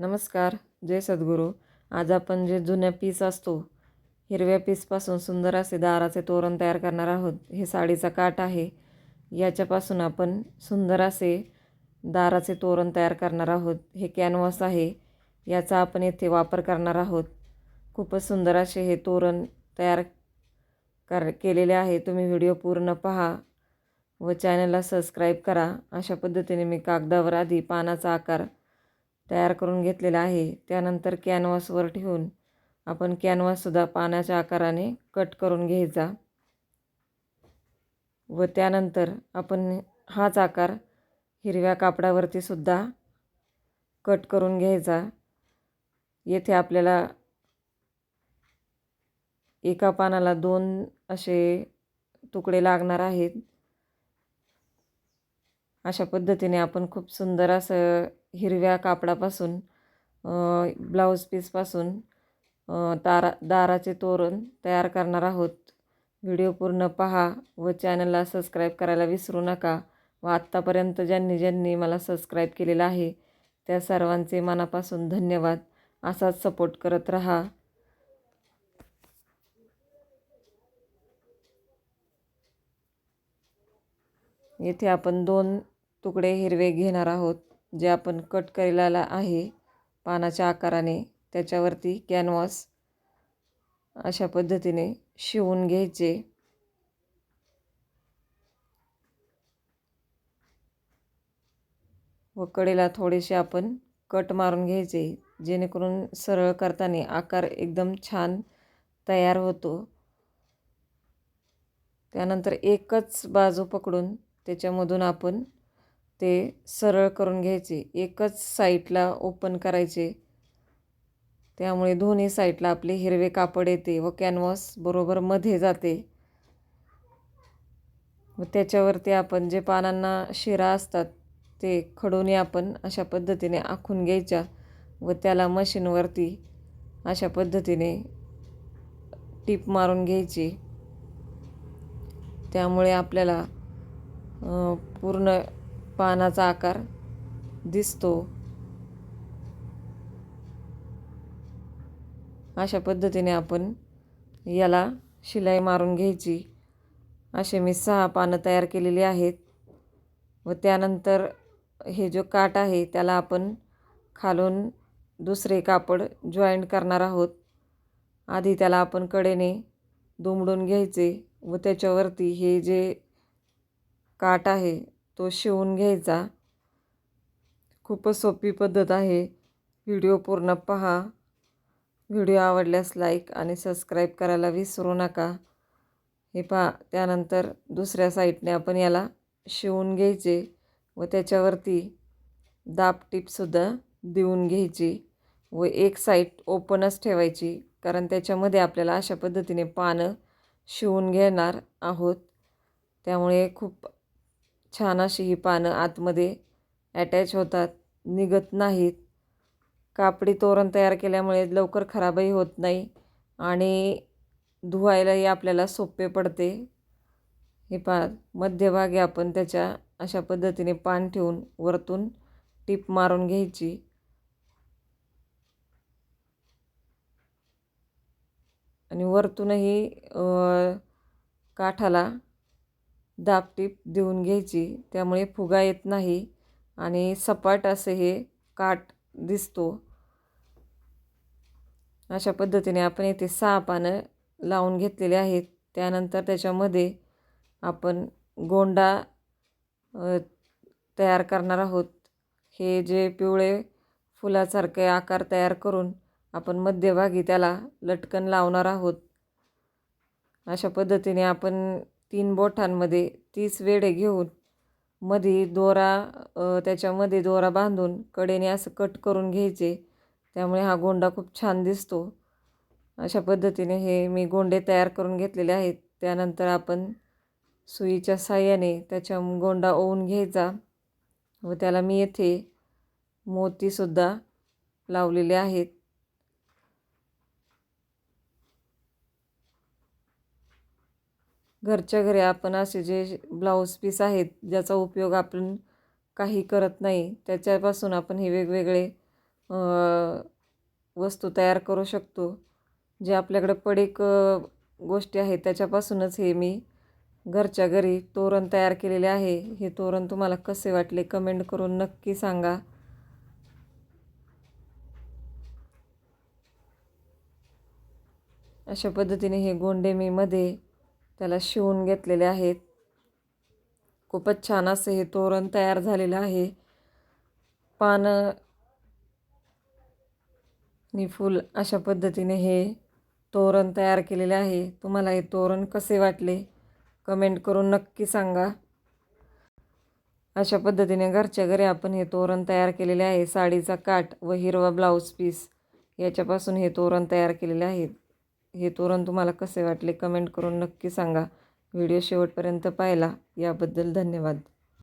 नमस्कार जय सद्गुरू. आज आपण जे जुन्या पीस असतो हिरव्या पीसपासून सुंदर असे दाराचे तोरण तयार करणार आहोत. हे साडीचा काठ आहे. याच्यापासून आपण सुंदर असे दाराचे तोरण तयार करणार आहोत. हे कॅनव्हास आहे. याचा आपण येथे वापर करणार आहोत. खूपच सुंदर असे हे तोरण तयार कर केलेले आहे. तुम्ही व्हिडिओ पूर्ण पहा व चॅनलला सबस्क्राईब करा. अशा पद्धतीने मी कागदावर आधी पानाचा आकार तयार करून घेतलेला आहे. त्यानंतर कॅनव्हासवर ठेवून आपण कॅनव्हाससुद्धा पानाच्या आकाराने कट करून घ्यायचा. व त्यानंतर आपण हाच आकार हिरव्या कापडावरती सुद्धा कट करून घ्यायचा. येथे आपल्याला एका पानाला दोन असे तुकडे लागणार आहेत. अशा पद्धतीने आपण खूप सुंदर असं हिरव्या कापडापासून ब्लाऊज पीसपासून तारा दाराचे तोरण तयार करणार आहोत. व्हिडिओ पूर्ण पहा व चॅनलला सबस्क्राईब करायला विसरू नका व आत्तापर्यंत ज्यांनी ज्यांनी मला सबस्क्राईब केलेलं आहे त्या सर्वांचे मनापासून धन्यवाद. असाच सपोर्ट करत राहा. येथे आपण दोन तुकडे हिरवे घेणार आहोत. जे आपण कट केलेला आहे पानाच्या आकाराने त्याच्यावरती कॅनव्हास अशा पद्धतीने शिवून घ्यायचे. व कडेला थोडेसे आपण कट मारून घ्यायचे जेणेकरून सरळ करताना आकार एकदम छान तयार होतो. त्यानंतर एकच बाजू पकडून त्याच्यामधून आपण ते सरळ करून घ्यायचे. एकच साईडला ओपन करायचे. त्यामुळे दोन्ही साईडला आपले हिरवे कापड येते व कॅनव्हास बरोबर मध्ये जाते. व त्याच्यावरती आपण जे पानांना शिरा असतात ते खडूने आपण अशा पद्धतीने आखून घ्यायच्या व त्याला मशीनवरती अशा पद्धतीने टीप मारून घ्यायची. त्यामुळे आपल्याला पूर्ण पानाचा आकार दिसतो. अशा पद्धतीने आपण याला शिलाई मारून घ्यायची. असे मी सहा पानं तयार केलेली आहेत व त्यानंतर हे जो काट आहे त्याला आपण खालून दुसरे कापड जॉईंट करणार आहोत. आधी त्याला आपण कडेने दुमडून घ्यायचे व त्याच्यावरती हे जे काट आहे तो शिवून घ्यायचा. खूपच सोपी पद्धत आहे. व्हिडिओ पूर्ण पहा. व्हिडिओ आवडल्यास लाईक आणि सबस्क्राईब करायला विसरू नका. हे पहा त्यानंतर दुसऱ्या साईडने आपण याला शिवून घ्यायचे व त्याच्यावरती दाब टीपसुद्धा देऊन घ्यायची व एक साईड ओपनच ठेवायची कारण त्याच्यामध्ये आपल्याला अशा पद्धतीने पानं शिवून घेणार आहोत. त्यामुळे खूप छान अशी ही पानं आतमध्ये ॲटॅच होतात. निघत नाहीत. कापडी तोरण तयार केल्यामुळे लवकर खराबही होत नाही आणि धुवायलाही आपल्याला सोपे पडते. हे पा मध्यभागी आपण त्याच्या अशा पद्धतीने पान ठेवून वरतून टीप मारून घ्यायची. आणि वरतूनही काठाला दाबटीप देऊन घ्यायची. त्यामुळे फुगा येत नाही आणि सपाट असे हे काठ दिसतो. अशा पद्धतीने आपण येथे सहा पानं लावून घेतलेले आहेत. त्यानंतर त्याच्यामध्ये आपण गोंडा तयार करणार आहोत. हे जे पिवळे फुलासारखे आकार तयार करून आपण मध्यभागी त्याला लटकन लावणार आहोत. अशा पद्धतीने आपण तीन बोटांमध्ये तीस वेढे घेऊन मध्ये दोरा त्याच्यामध्ये दोरा बांधून कडेने असं कट करून घ्यायचे. त्यामुळे हा गोंडा खूप छान दिसतो. अशा पद्धतीने हे मी गोंडे तयार करून घेतलेले आहेत. त्यानंतर आपण सुईच्या साह्याने त्याच्या गोंडा ओवून घ्यायचा व त्याला मी येथे मोतीसुद्धा लावलेले आहेत. घरच्या घरी आपण असे जे ब्लाऊज पीस आहेत ज्याचा उपयोग आपण काही करत नाही त्याच्यापासून आपण हे वेगवेगळे वस्तू तयार करू शकतो. जे आपल्याकडे पडीक गोष्टी आहेत त्याच्यापासूनच हे मी घरच्या घरी तोरण तयार केलेले आहे. हे तोरण तुम्हाला कसे वाटले कमेंट करून नक्की सांगा. अशा पद्धतीने हे गोंडे मी मध्ये त्याला शिवून घेतलेले आहेत. खूपच छान असं हे तोरण तयार झालेलं आहे. पानं नि फूल अशा पद्धतीने हे तोरण तयार केलेले आहे. तुम्हाला हे तोरण कसे वाटले? कमेंट करून नक्की सांगा. अशा पद्धतीने घरच्या घरी आपण हे तोरण तयार केलेले आहे. साडीचा काठ व हिरवा ब्लाऊज पीस याच्यापासून हे तोरण तयार केलेले आहे. हे तोरण तुम्हाला कसे वाटले कमेंट करून नक्की सांगा. व्हिडिओ शेवटपर्यंत पाहिला. याबद्दल धन्यवाद.